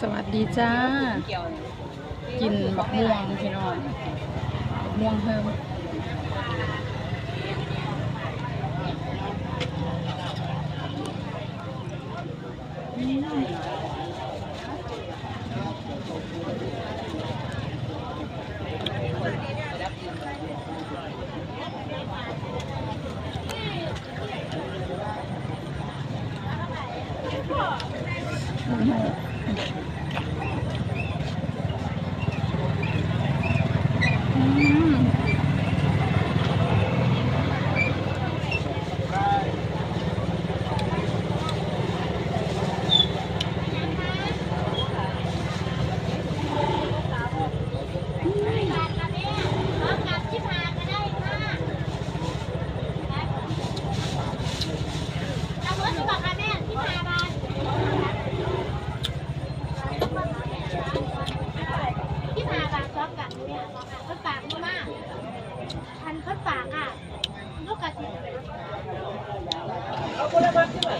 สวัสดีจ้า กินบักม่วงพี่น้องบักม่วงเพิ่มอื happening.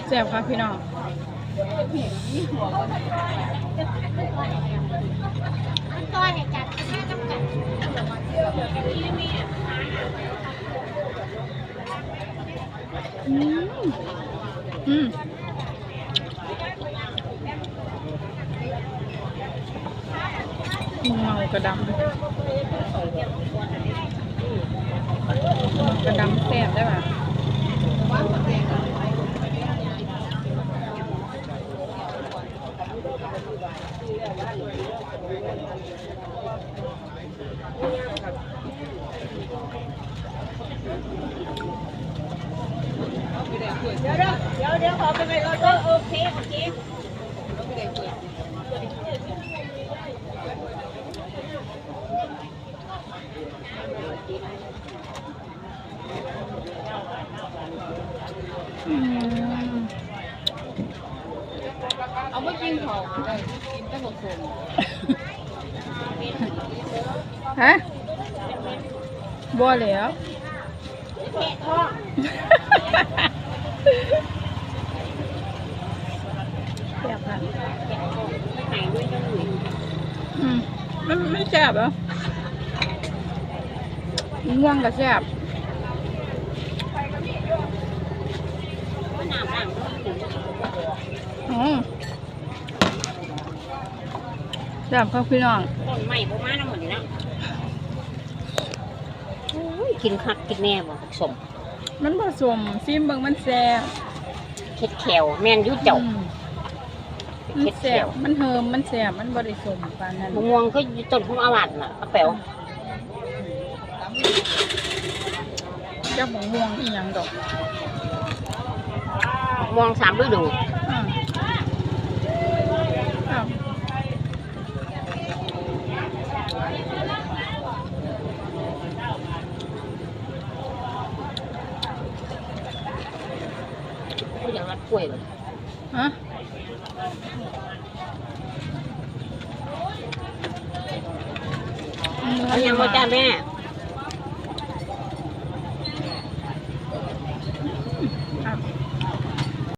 แซ่บครับพี่น้องก้อยเนี่ยจัดห้ากับกันอืมอืม เมากระดำเมากระดำแซ่บได้ป่ะเดี๋ยวเดี๋ยวเดี๋ยวเดี๋ยวขอไปไปออเดอร์โอเคโอเค เอาไม่กินของเลยกินแต่บอกสมฮะบัวแล้วเทท้องแซ่บค่ะหายด้วยจังหวะอืมมันมันแซ่บเหรอม่วงกับแซ่บ ว่าน้ำหลัง อืมแซ่บครับพี่น้องต้นใหม่ประมาณนั้นหมดนะกินคักกินแน่บ่สม มันผสมซิมเบิ่งมันแซ่บเค็ดแขวแม่นยุ่เจ้าอืมมันแซ่บมันเฮิมมันแซ่บมันบริสมปานนั้นมะม่วงก็อยู่ต้นพุ่มอาวัดน่ะกระเป๋าเจ้าของม่วงอีหยังดอกมะม่ วงสามฤดูอ่าอ้าวก็อย่างรัดกล้วยเลยฮะเอายังมาจ้าแม่